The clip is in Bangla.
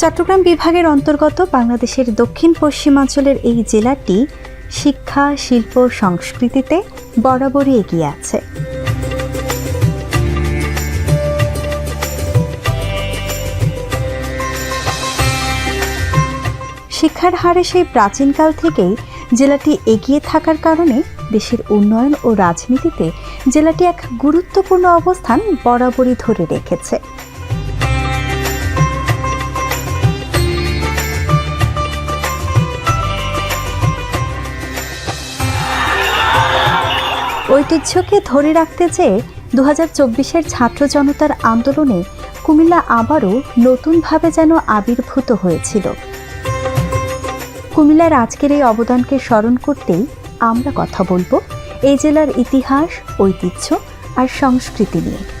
চট্টগ্রাম বিভাগের অন্তর্গত বাংলাদেশের দক্ষিণ পশ্চিমাঞ্চলের এই জেলাটি শিক্ষা, শিল্প, সংস্কৃতিতে বরাবরই এগিয়ে আছে। শিক্ষার হারে সেই প্রাচীনকাল থেকেই জেলাটি এগিয়ে থাকার কারণে দেশের উন্নয়ন ও রাজনীতিতে জেলাটি এক গুরুত্বপূর্ণ অবস্থান বরাবরই ধরে রেখেছে। ঐতিহ্যকে ধরে রাখতে চেয়ে দু হাজার চব্বিশের ছাত্র জনতার আন্দোলনে কুমিল্লা আবারও নতুনভাবে যেন আবির্ভূত হয়েছিল। কুমিল্লার আজকের এই অবদানকে স্মরণ করতেই আমরা কথা বলব। এই জেলার ইতিহাস, ঐতিহ্য আর সংস্কৃতি নিয়ে।